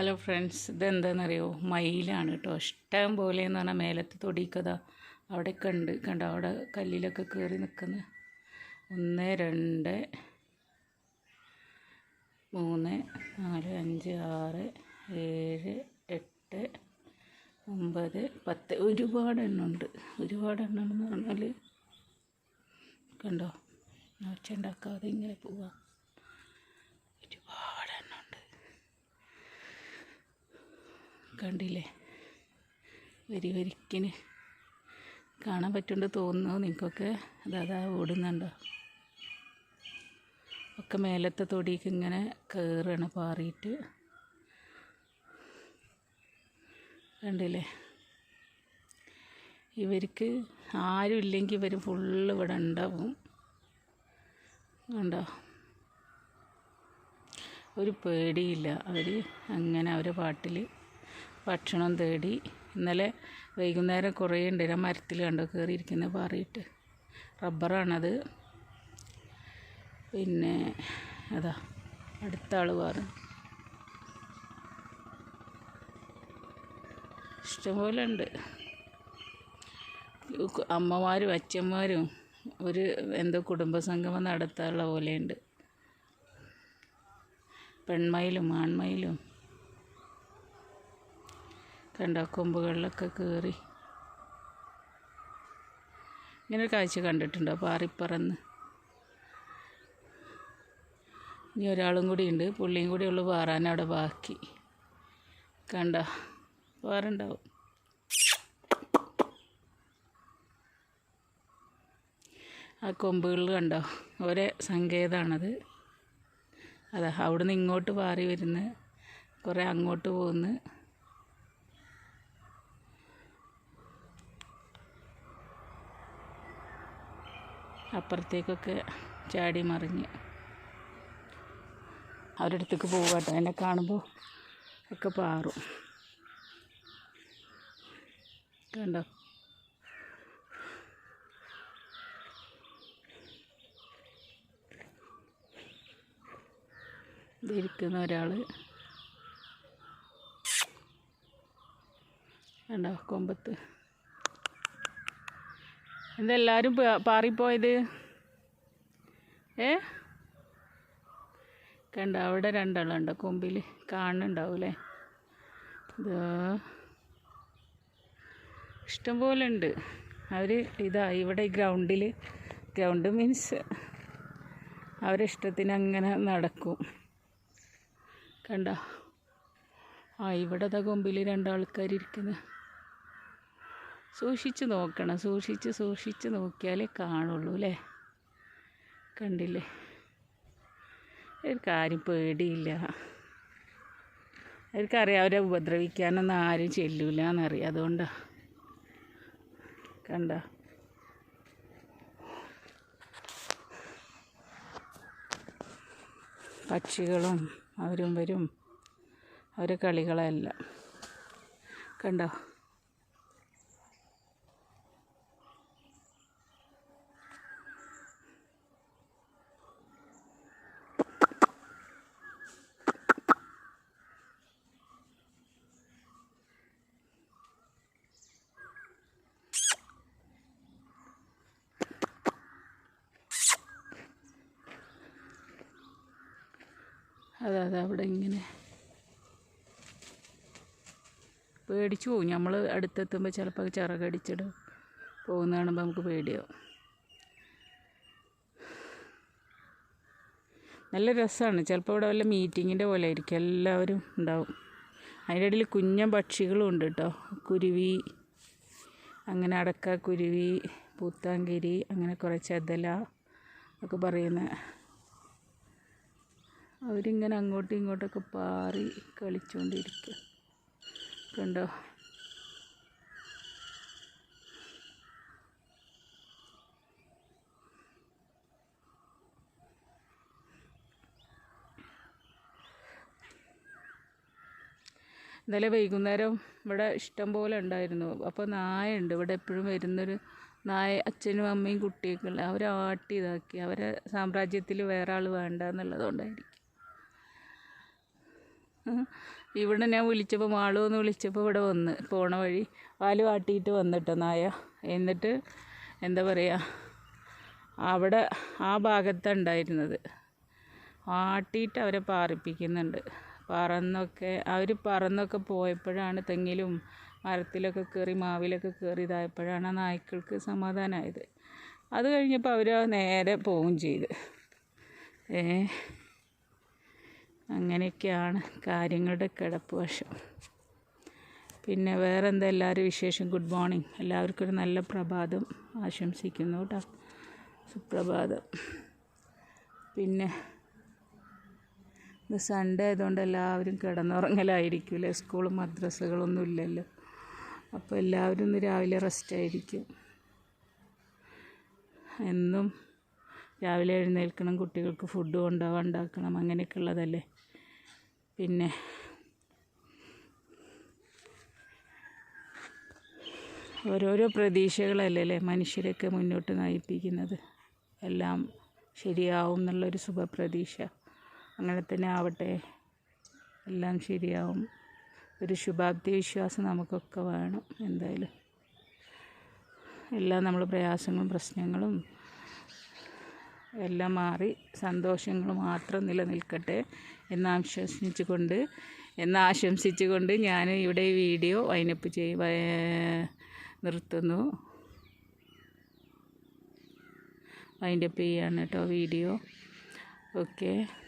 Hello friends ഇതെന്താണെന്നറിയോ മയിലാണ് കേട്ടോ ഇഷ്ടം പോലെ എന്ന് പറഞ്ഞാൽ മേലത്തെ കഥ അവിടെ ഉണ്ട്. കണ്ടോ? അവിടെ കല്ലിലൊക്കെ കയറി നിൽക്കുന്ന. ഒന്ന് രണ്ട് മൂന്ന് നാല് അഞ്ച് ആറ് ഏഴ് എട്ട് ഒമ്പത് പത്ത്. ഒരുപാട് എണ്ണമുണ്ട് ഒരുപാട് എണ്ണം എന്ന് പറഞ്ഞാൽ കണ്ടോ? ഒച്ച ഉണ്ടാക്കാതെ ഇങ്ങനെ പോവാം ഒരുപാട് എണ്ണമുണ്ട് കണ്ടില്ലേ? വരി വരിക്കിന്. കാണാൻ പറ്റുന്നുണ്ട് തോന്നുന്നു നിങ്ങൾക്കൊക്കെ. അതാ ഓടുന്നുണ്ടോ? ഒക്കെ മേലത്തെ തൊടിക്ക് ഇങ്ങനെ കയറുകയാണ് പാറിയിട്ട്. കണ്ടില്ലേ? ഇവർക്ക് ആരും ഇല്ലെങ്കിൽ ഇവർ ഫുള്ള് ഇവിടെ ഉണ്ടാവും. ഉണ്ടോ ഒരു പേടിയില്ല. അവർ അങ്ങനെ അവരെ പാട്ടിൽ ഭക്ഷണം തേടി ഇന്നലെ വൈകുന്നേരം കുറേ ഉണ്ട്. ആ മരത്തിൽ കണ്ടു? കയറിയിരിക്കുന്നത് പാറിയിട്ട്. റബ്ബറാണത്. പിന്നെ അതാ അടുത്ത ആൾ പാറും. ഇഷ്ടംപോലെ ഉണ്ട്. അമ്മമാരും അച്ഛന്മാരും ഒരു എന്തോ കുടുംബസംഗമം നടത്താനുള്ള പോലെയുണ്ട്. പെൺമയിലും ആൺമയിലും. കണ്ടോ കൊമ്പുകളിലൊക്കെ കയറി ഇങ്ങനെ കാഴ്ച കണ്ടിട്ടുണ്ടോ പാറിപ്പറന്ന്. ഇനി ഒരാളും കൂടി ഉണ്ട് പുള്ളിയും കൂടി ഉള്ളു പാറാൻ അവിടെ ബാക്കി. കണ്ട പാറുണ്ടാവും. ആ കൊമ്പുകളിൽ കണ്ടോ ഒരേ സങ്കേതമാണത് അതാ അവിടുന്ന് ഇങ്ങോട്ട് പാറി വരുന്ന കുറേ അങ്ങോട്ട് പോകുന്നു അപ്പുറത്തേക്കൊക്കെ ചാടി മറിഞ്ഞ്. അവരുടെ അടുത്തേക്ക് പോകാട്ടോ എന്നെ കാണുമ്പോൾ ഒക്കെ പാറും. കണ്ടോ? ഇതിരിക്കുന്ന ഒരാൾ കണ്ടോ? കൊമ്പത്ത്. എന്തെല്ലാവരും പാറിപ്പോയത്? ഏ? കണ്ട അവിടെ രണ്ടാളുണ്ട്. കൊമ്പിൽ കാണുന്നുണ്ടാവൂലേ ഇഷ്ടം ഇഷ്ടംപോലെ ഉണ്ട്. അവർ ഇതാ ഇവിടെ ഗ്രൗണ്ടിൽ ഗ്രൗണ്ട് മീൻസ് അവരെ ഇഷ്ടത്തിന് അങ്ങനെ നടക്കും. കണ്ട? ആ ഇവിടെ ദാ കൊമ്പിൽ രണ്ടാൾക്കാർ ഇരിക്കുന്നത് സൂക്ഷിച്ച് നോക്കണം. സൂക്ഷിച്ച് സൂക്ഷിച്ച് നോക്കിയാലേ കാണുള്ളൂ അല്ലേ? കണ്ടില്ലേ? ഒരു കാര്യം പേടിയില്ല. അവർക്കറിയാം അവരെ ഉപദ്രവിക്കാനൊന്നും ആരും ചെല്ലൂല എന്നറിയാം. അതുകൊണ്ടാണ് കണ്ട. പക്ഷികളും അവരും വരും. അവരെ കളികളെല്ലാം. കണ്ടോ? അതെ അതെ അവിടെ ഇങ്ങനെ പേടിച്ചു പോകും നമ്മൾ അടുത്തെത്തുമ്പോൾ ചിലപ്പോൾ ചിറകടിച്ചിട്ട് പോകുന്ന കാണുമ്പോൾ നമുക്ക് പേടിയാവും. നല്ല രസമാണ് ചിലപ്പോൾ ഇവിടെ വല്ല മീറ്റിങ്ങിന്റെ പോലെ ആയിരിക്കും. എല്ലാവരും ഉണ്ടാവും. അതിന്റെ ഇടയിൽ കുഞ്ഞൻ പക്ഷികളും ഉണ്ട് കേട്ടോ കുരുവി അങ്ങനെ അടക്ക കുരുവി പൂത്താങ്കിരി അങ്ങനെ കുറേ ചെതല ഒക്കെ പറയുന്ന അവരിങ്ങനെ അങ്ങോട്ടും ഇങ്ങോട്ടൊക്കെ പാറി കളിച്ചുകൊണ്ടിരിക്കുക കണ്ടോ? ഇന്നലെ വൈകുന്നേരം ഇവിടെ ഇഷ്ടം പോലെ ഉണ്ടായിരുന്നു. അപ്പോൾ നായുണ്ട് ഇവിടെ എപ്പോഴും വരുന്നൊരു നായ അച്ഛനും അമ്മയും കുട്ടിയൊക്കെ ഉള്ള അവരെ ആട്ടി ഇതാക്കി അവരെ സാമ്രാജ്യത്തിൽ വേറെ ആൾ വേണ്ട എന്നുള്ളതുകൊണ്ടായിരിക്കും ഇവിടെ ഞാൻ വിളിച്ചപ്പോൾ മാളു എന്ന് വിളിച്ചപ്പോൾ ഇവിടെ വന്ന് പോണ വഴി. പാൽ കാട്ടിയിട്ട് വന്നിട്ടോ നായ. എന്നിട്ട് എന്താ പറയുക അവിടെ ആ ഭാഗത്താണ് ഉണ്ടായിരുന്നത്. ആട്ടിയിട്ട് അവരെ പാറിപ്പിക്കുന്നുണ്ട്. പറന്നൊക്കെ അവർ പറന്നൊക്കെ പോയപ്പോഴാണ് തെങ്ങിലും മരത്തിലൊക്കെ കയറി മാവിലൊക്കെ കയറി ഇതായപ്പോഴാണ് ആ നായ്ക്കൾക്ക് സമാധാനമായത് അത് കഴിഞ്ഞപ്പോൾ അവർ നേരെ പോവുകയും ചെയ്ത്. ഏ അങ്ങനെയൊക്കെയാണ് കാര്യങ്ങളുടെ കിടപ്പ് വശം. പിന്നെ വേറെ എന്താ എല്ലാവരും വിശേഷം. ഗുഡ് മോർണിംഗ് എല്ലാവർക്കും ഒരു നല്ല പ്രഭാതം ആശംസിക്കുന്നു കേട്ടോ. സുപ്രഭാതം. പിന്നെ ഇത് സൺഡേ ആയതുകൊണ്ട് എല്ലാവരും കിടന്നുറങ്ങലായിരിക്കില്ലേ? സ്കൂളും മദ്രസകളൊന്നും ഇല്ലല്ലോ. അപ്പോൾ എല്ലാവരും ഇന്ന് രാവിലെ റെസ്റ്റ് ആയിരിക്കും. എന്നും രാവിലെ എഴുന്നേൽക്കണം കുട്ടികൾക്ക് ഫുഡ് കൊണ്ടുപോകാൻ ഉണ്ടാക്കണം അങ്ങനെയൊക്കെ ഉള്ളതല്ലേ? പിന്നെ ഓരോരോ പ്രതീക്ഷകളല്ലേ അല്ലേ? മനുഷ്യരൊക്കെ മുന്നോട്ട് നയിപ്പിക്കുന്നത്. എല്ലാം ശരിയാവും എന്നുള്ളൊരു ശുഭപ്രതീക്ഷ. അങ്ങനെ തന്നെ ആവട്ടെ. എല്ലാം ശരിയാവും. ഒരു ശുഭാപ്തി വിശ്വാസം നമുക്കൊക്കെ വേണം എന്തായാലും. എല്ലാം നമ്മൾ പ്രയാസങ്ങളും പ്രശ്നങ്ങളും എല്ലാം മാറി സന്തോഷങ്ങൾ മാത്രം നിലനിൽക്കട്ടെ. എന്ന് ആശംസിച്ചുകൊണ്ട് എന്ന് ആശംസിച്ചുകൊണ്ട് ഞാൻ ഇവിടെ വീഡിയോ വൈനപ്പ് ചെയ് നിർത്തുന്നു. വൈൻഡപ്പ് ചെയ്യാണ് കേട്ടോ വീഡിയോ. ഓക്കെ.